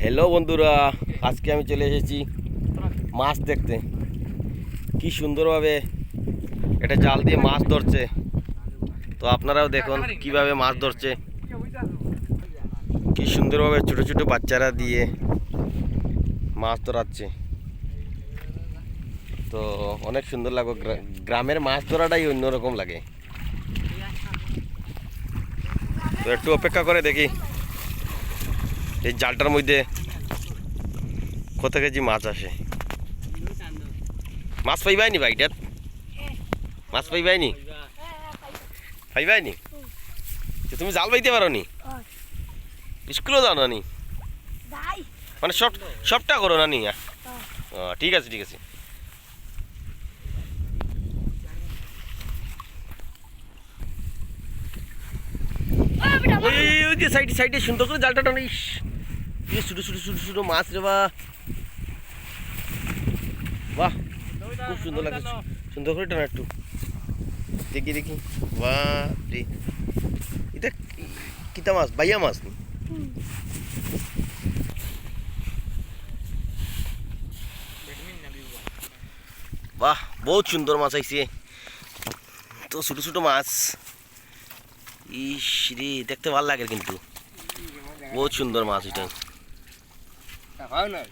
Hello বন্ধুরা। আজকে আমি চলে এসেছি মাছ দেখতে। কি সুন্দরভাবে এটা জাল দিয়ে মাছ ধরছে। তো আপনারাও দেখুন কীভাবে মাছ ধরছে। কি সুন্দরভাবে ছোট ছোট বাচ্চারা দিয়ে মাছ ধরাচ্ছে। তো অনেক সুন্দর লাগে। গ্রা- গ্রামের মাছ ধরাটাই অন্যরকম লাগে। তো একটু অপেক্ষা করে দেখি। এই জালটার মধ্যে কত কেজি মাছ আসে? মাছ পাইবাইনি ভাইটাত মাছ পাইবাইনি পাইবাইনি তো তুমি জাল পাইতে পারো নি? স্কুলেও যাও না নি? মানে সব সবটা করো না নি? ঠিক আছে ঠিক আছে। ওই যে সাইডে সাইডে সুন্দর করে জালটা টানো ইস। কি ছোটো ছোটো ছোটো ছোটো মাছ রে বা বাহ, খুব সুন্দর লাগছে। সুন্দর করে টানা একটু। দেখি দেখি। বাহ রে এটা কিতা মাছ? বাইয়া মাছ নি? বাহ, বহুত সুন্দর মাছ আইছে। তো ছোটো ছোটো মাছ। ইস রে, দেখতে ভালো লাগে কিন্তু। বহুত সুন্দর মাছ এটা। হয় না